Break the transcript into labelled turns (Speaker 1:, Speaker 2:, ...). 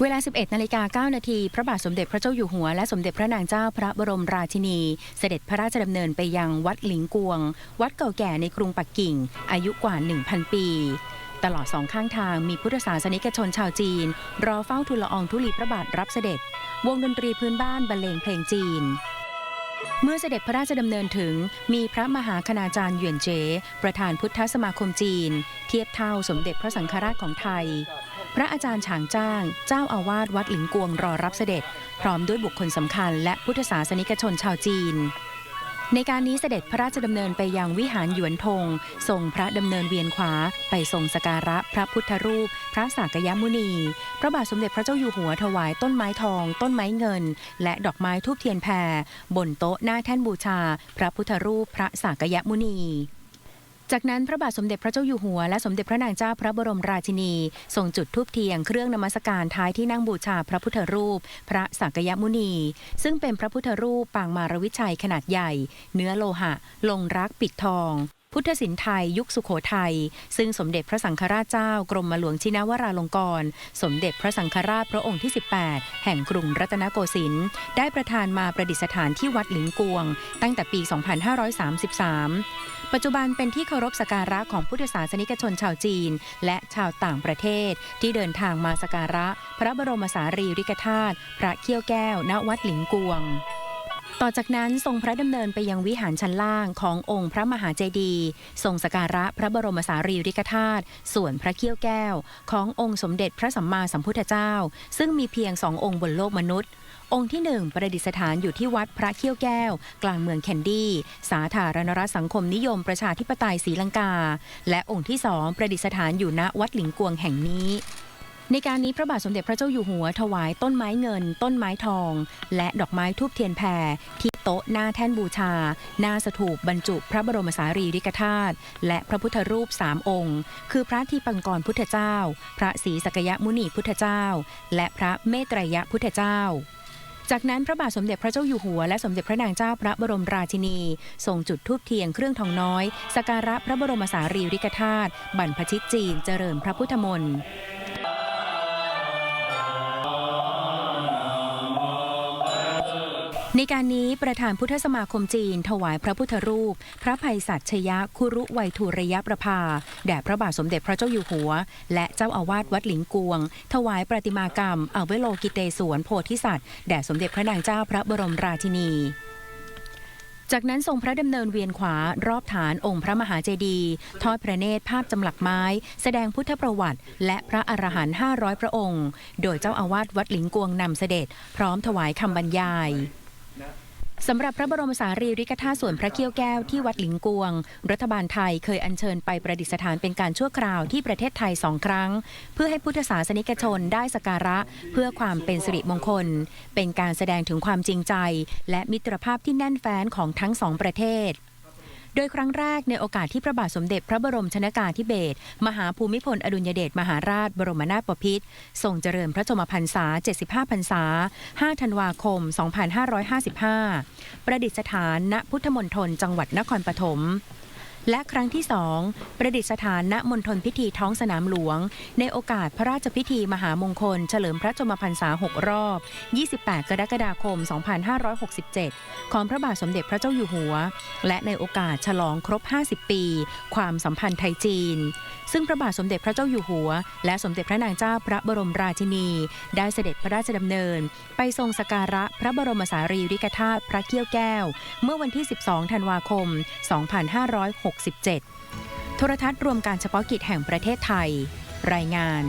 Speaker 1: เวลา 11 นาฬิกา 9 นาที พระบาทสมเด็จพระเจ้าอยู่หัว และสมเด็จพระนางเจ้าพระบรมราชินี เสด็จพระราชดำเนินไปยังวัดหลิงกวง วัดเก่าแก่ในกรุงปักกิ่ง อายุกว่า 1,000 ปี ตลอดสองข้างทางมีพุทธศาสนิกชนชาวจีน รอเฝ้าทูลละอองธุลีพระบาทรับเสด็จ วงดนตรีพื้นบ้านบรรเลงเพลงจีนเมื่อเสด็จพระราชดำเนินถึง มีพระมหาคณาจารย์เหวียนเจ๋ประธานพุทธสมาคมจีน เทียบเท่าสมเด็จพระสังฆราชของไทย พระอาจารย์ฉางจ้าง เจ้าอาวาสวัดหลิงกวงรอรับเสด็จ พร้อมด้วยบุคคลสำคัญและพุทธศาสนิกชนชาวจีน ในการนี้เสด็จพระราชดำเนินไปยังวิหารหยวนทงทรงพระดำเนินเวียนขวา ไปทรงสการะพระพุทธรูป พระสากยมุนี พระบาทสมเด็จพระเจ้าอยู่หัวถวายต้นไม้ทอง ต้นไม้เงิน และดอกไม้ทูบเทียนแพรบนโต๊ะหน้าแท่นบูชา พระพุทธรูป พระสากยมุนี จากนั้นพระบาทสมเด็จพระเจ้าอยู่หัวและสมเด็จพระนางเจ้าพระบรมราชินีทรงจุดธูปเทียนเครื่องนมัสการท้ายที่นั่งบูชาพระพุทธรูป พระสักยมุนี ซึ่งเป็นพระพุทธรูปปางมารวิชัยขนาดใหญ่ เนื้อโลหะ ลงรักปิดทอง พุทธศิลป์ไทย ยุคสุโขทัย ซึ่งสมเด็จพระสังฆราชเจ้ากรมหลวงชินวราลงกรณ์สมเด็จพระสังฆราชพระองค์ที่ 18 แห่งกรุงรัตนโกสินทร์ได้ประทานมาประดิษฐานที่วัดหลิงกวง ตั้งแต่ปี 2533ปัจจุบันเป็นที่เคารพสักการะของพุทธศาสนิกชนชาวจีน และชาวต่างประเทศ ที่เดินทางมาสักการะ พระบรมสารีริกธาตุพระเขี้ยวแก้ว ณวัดหลิงกวง ต่อจากนั้นทรงพระดำเนินไปยังวิหารชั้นล่างขององค์พระมหาเจดีย์ทรงสการะพระบรมสารีริกธาตุส่วนพระเขี้ยวแก้ว ขององค์สมเด็จพระสัมมาสัมพุทธเจ้า ซึ่งมีเพียงสององค์บนโลกมนุษย์ องค์ที่หนึ่งประดิษฐานอยู่ที่วัดพระเขี้ยวแก้ว กลางเมืองแคนดี้ สาธารณรัฐสังคมนิยมประชาธิปไตยศรีลังกา และองค์ที่สองประดิษฐานอยู่ณวัดหลิงกวงแห่งนี้ ในการนี้พระบาทสมเด็จพระเจ้าอยู่หัวถวายต้นไม้เงิน ต้นไม้ทอง และดอกไม้ทูบเทียนแพรที่โต๊ะหน้าแท่นบูชา หน้าสถูปบรรจุพระบรมสารีริกธาตุและพระพุทธรูปสามองค์ คือพระทีปังกรพุทธเจ้า พระศรีสกยมุนีพุทธเจ้า และพระเมตรยพุทธเจ้าจากนั้นพระบาทสมเด็จพระเจ้าอยู่หัวและสมเด็จพระนางเจ้าพระบรมราชินีทรงจุดธูปเทียนเครื่องทองน้อยสกการะพระบรมสารีริกธาตุบรรพชิตจีนเจริญพระพุทธมนต์ ในการนี้ประธานพุทธสมาคมจีน ถวายพระพุทธรูป พระภัยสัชยะคุรุไวยทูระยะประภา แด่พระบาทสมเด็จพระเจ้าอยู่หัว และเจ้าอาวาสวัดหลิงกวง ถวายประติมากรรมอเวโลกิเตสวนโพธิสัตว์แด่สมเด็จพระนางเจ้าพระบรมราชินีจากนั้นทรงพระดำเนินเวียนขวารอบฐานองค์พระมหาเจดีย์ทอดพระเนตรภาพจำหลักไม้ แสดงพุทธประวัติ และพระอรหันต์500 พระองค์ โดยเจ้าอาวาสวัดหลิงกวงนำเสด็จ พร้อมถวายคำบรรยาย สำหรับพระบรมสารีริกธาตุส่วนพระเกี้ยวแก้วที่วัดหลิงกวง รัฐบาลไทยเคยอัญเชิญไปประดิษฐานเป็นการชั่วคราวที่ประเทศไทยสองครั้ง เพื่อให้พุทธศาสนิกชนได้สการะเพื่อความเป็นสิริมงคล เป็นการแสดงถึงความจริงใจ และมิตรภาพที่แน่นแฟ้นของทั้งสองประเทศ โดยครั้งแรกในโอกาสที่พระบาทสมเด็จพระบรมชนากาธิเบศรมหาภูมิพลอดุลยเดชมหาราชบรมนาถบพิตรทรงเจริญพระชมพรรษา 75 พรรษา 5 ธันวาคม 2555 ประดิษฐานณพุทธมณฑลจังหวัดนครปฐม และครั้งที่สองประดิษฐานณมณฑลพิธีท้องสนามหลวง ในโอกาสพระราชพิธีมหามงคล เฉลิมพระชมพรรษา 6 รอบ 28 กรกฎาคม 2567 ของพระบาทสมเด็จพระเจ้าอยู่หัว และในโอกาสฉลองครบ 50 ปี ความสัมพันธ์ไทยจีน ซึ่งพระบาทสมเด็จพระเจ้าอยู่หัว และสมเด็จพระนางเจ้าพระบรมราชินี ได้เสด็จพระราชดำเนิน ไปทรงสการะพระบรมสารีริกธาตุพระเขี้ยวแก้ว เมื่อวันที่ 12 ธันวาคม 256 2567 โทรทัศน์รวมการเฉพาะกิจแห่งประเทศไทย รายงาน